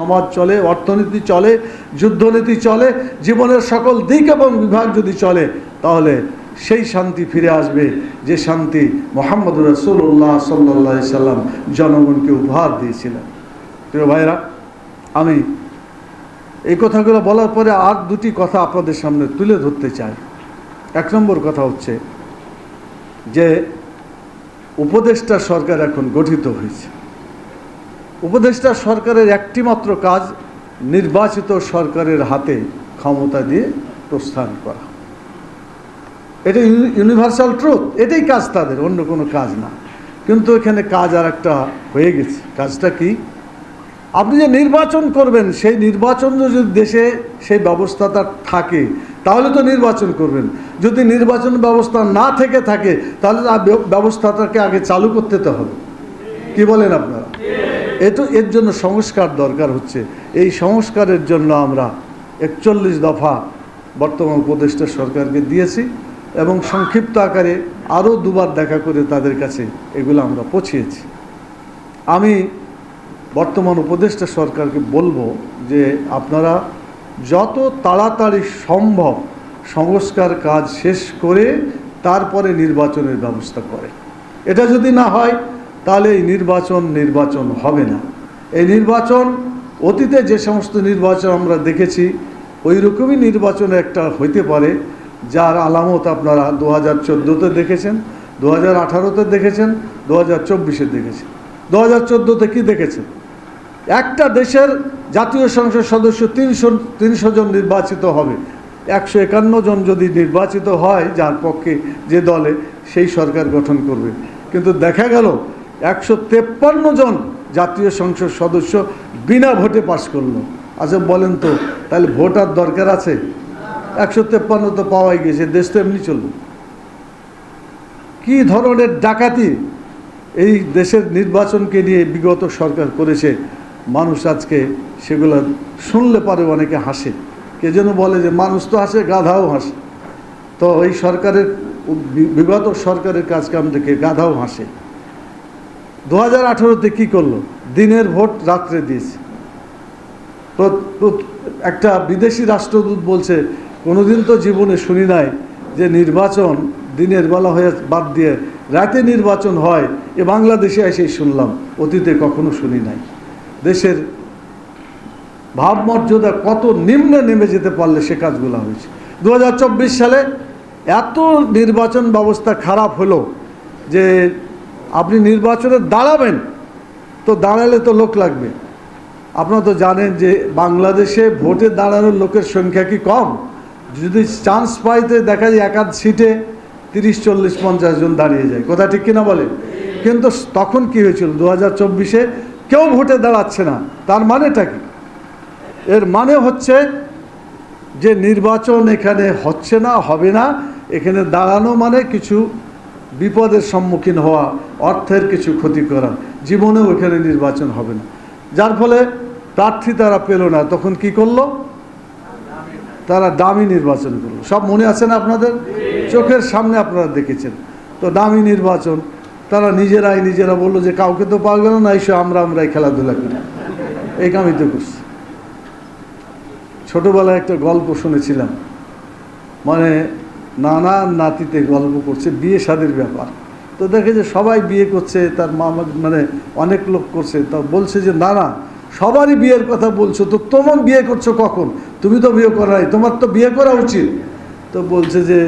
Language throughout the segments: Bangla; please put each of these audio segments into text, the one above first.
সমাজ চলে, অর্থনীতি চলে, যুদ্ধনীতি চলে, জীবনের সকল দিক এবং বিভাগ যদি চলে, তাহলে সেই শান্তি ফিরে আসবে যে শান্তি মোহাম্মদ রসুল্লাহ সাল্লাহ সাল্লাম জনগণকে উপহার দিয়েছিলেন। প্রিয় ভাইরা আমি এই কথাগুলো বলার পরে আর দুটি কথা আপনাদের সামনে তুলে ধরতে চাই। এক নম্বর কথা হচ্ছে যে উপদেষ্টা সরকার এখন গঠিত হয়েছে। উপদেষ্টা সরকারের একটি মাত্র কাজ, নির্বাচিত সরকারের হাতে ক্ষমতা দিয়ে প্রস্থান করা। এটা ইউনিভার্সাল ট্রুথ এটাই কাজ তাদের, অন্য কোনো কাজ না। কিন্তু এখানে কাজ আর একটা হয়ে গেছে। কাজটা কি? আপনি যে নির্বাচন করবেন, সেই নির্বাচন যদি দেশে সেই ব্যবস্থাটা থাকে, তাহলে তো নির্বাচন করবেন। যদি নির্বাচন ব্যবস্থা না থেকে থাকে, তাহলে ব্যবস্থাটাকে আগে চালু করতে তো হবে। কি বলেন আপনারা? এ তো এর জন্য সংস্কার দরকার হচ্ছে। এই সংস্কারের জন্য আমরা একচল্লিশ দফা বর্তমান উপদেষ্টা সরকারকে দিয়েছি এবং সংক্ষিপ্ত আকারে আরও দুবার দেখা করে তাদের কাছে এগুলো আমরা পৌঁছিয়েছি। আমি বর্তমান উপদেষ্টা সরকারকে বলব যে আপনারা যত তাড়াতাড়ি সম্ভব সংস্কার কাজ শেষ করে তারপরে নির্বাচনের ব্যবস্থা করে এটা যদি না হয় তাহলে এই নির্বাচন নির্বাচন হবে না। এই নির্বাচন, অতীতে যে সমস্ত নির্বাচন আমরা দেখেছি ওই রকমই নির্বাচন একটা হইতে পারে, যার আলামত আপনারা দু হাজার চোদ্দোতে দেখেছেন দু হাজার আঠারোতে দেখেছেন দু হাজার চব্বিশে দেখেছেন। দু হাজার চোদ্দোতে কী দেখেছেন? একটা দেশের জাতীয় সংসদ সদস্য তিনশো তিনশো জন নির্বাচিত হবে। একশো একান্ন জন যদি নির্বাচিত হয়, যার পক্ষে যে দলে, সেই সরকার গঠন করবে। কিন্তু দেখা গেল একশো তেপ্পান্ন জন জাতীয় সংসদ সদস্য বিনা ভোটে পাশ করল। আচ্ছা বলেন তো, তাহলে ভোট আর দরকার আছে? একশো তেপ্পান্ন তো পাওয়াই গেছে, দেশ তো এমনি চলবে। কি ধরনের ডাকাতি এই দেশের নির্বাচনকে নিয়ে বিগত সরকার করেছে? মানুষ আজকে সেগুলো শুনলে পারে, অনেকে হাসে। কে যেন বলে যে মানুষ তো হাসে, গাধাও হাসে। তো এই সরকারের, বিগত সরকারের কাজকাম দেখে গাধাও হাসে। দু হাজার আঠেরোতে কী করল? দিনের ভোট রাত্রে দিয়েছে। একটা বিদেশি রাষ্ট্রদূত বলছে, কোনোদিন তো জীবনে শুনি নাই যে নির্বাচন দিনের বেলা হয়ে বাদ দিয়ে রাতে নির্বাচন হয়। এ বাংলাদেশে এসেই শুনলাম, অতীতে কখনো শুনি নাই। দেশের ভাবমর্যাদা কত নিম্নে নেমে যেতে পারলে সে কাজগুলো হয়েছে। দু হাজার চব্বিশ সালে এত নির্বাচন ব্যবস্থা খারাপ হলো যে আপনি নির্বাচনে দাঁড়াবেন, তো দাঁড়ালে তো লোক লাগবে। আপনারা তো জানেন যে বাংলাদেশে ভোটে দাঁড়ানোর লোকের সংখ্যা কি কম? যদি চান্স পাইতে দেখা যায় একাধ সিটে তিরিশ, চল্লিশ, পঞ্চাশ জন দাঁড়িয়ে যায়। কথা ঠিক কিনা বলে কিন্তু তখন কি হয়েছিল? দু হাজার চব্বিশে কেউ ভোটে দাঁড়াচ্ছে না। তার মানেটা কি? এর মানে হচ্ছে যে নির্বাচন এখানে হচ্ছে না, হবে না। এখানে দাঁড়ানো মানে কিছু বিপদের সম্মুখীন হওয়া অর্থের কিছু ক্ষতি করা, জীবনেও এখানে নির্বাচন হবে না। যার ফলে প্রার্থী তারা পেল না, তখন কি করল? তারা দামি নির্বাচন করল। সব মনে আছে না আপনাদের? চোখের সামনে আপনারা দেখেছেন। তো দামি নির্বাচন, তারা নিজেরাই নিজেরা বলল যে কাউকে তো পাওয়া গেল না এইসব আমরা আমরাই খেলাধুলা করি। এই কামই তো করছি। ছোটোবেলায় একটা গল্প শুনেছিলাম। মানে নানা নাতিতে গল্প করছে, বিয়ে শাদির ব্যাপার। তো দেখে যে সবাই বিয়ে করছে, তার মামা মানে অনেক লোক করছে, তা বলছে যে, না না, সবারই বিয়ের কথা বলছো, তো তোমার বিয়ে করছ কখন? তুমি তো বিয়ে করা নাই, তোমার তো বিয়ে করা উচিত। তো বলছে যে,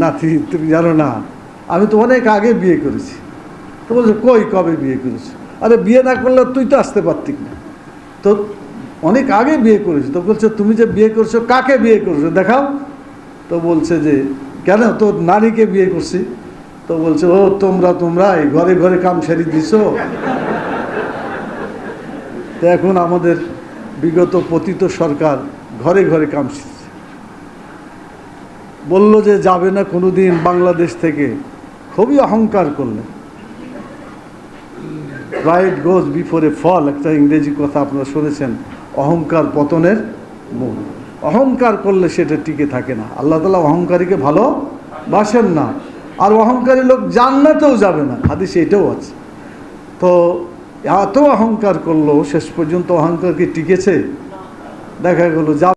নাতি, তুমি জানো না, আমি তো অনেক আগে বিয়ে করেছি। তো বলছে, কই, কবে বিয়ে করেছ? আরে, বিয়ে না করলে তুই তো আসতে পারতিক না। তো অনেক আগে বিয়ে করেছি, তো বলছে, তুমি যে বিয়ে করছ, কাকে বিয়ে করছ দেখাও? তো বলছে যে কেন? তোর নারীকে বিয়ে করছি। তো বলছে, ও, তোমরা তোমরাই ঘরে ঘরে কাম সারি দিছ? তো এখন আমাদের বিগত পতিত সরকার ঘরে ঘরে কাম শিখছে। বলল যে যাবে না কোনোদিন বাংলাদেশ থেকে। খুবই অহংকার করলেন প্রাইড গোজ বিফোরে ফল একটা ইংরেজি কথা আপনারা শুনেছেন, অহংকার পতনের মূল অহংকার করলে সেটা টিকে থাকে না। আল্লাহ তালা অহংকারীকে ভালো বাসেন না। আর অহংকারী লোক জান্নাতেও যাবে না। হাদিসে এটাও আছে। তো এত অহংকার করল, শেষ পর্যন্ত অহংকার কি টিকেছে? দেখা গেলো, যা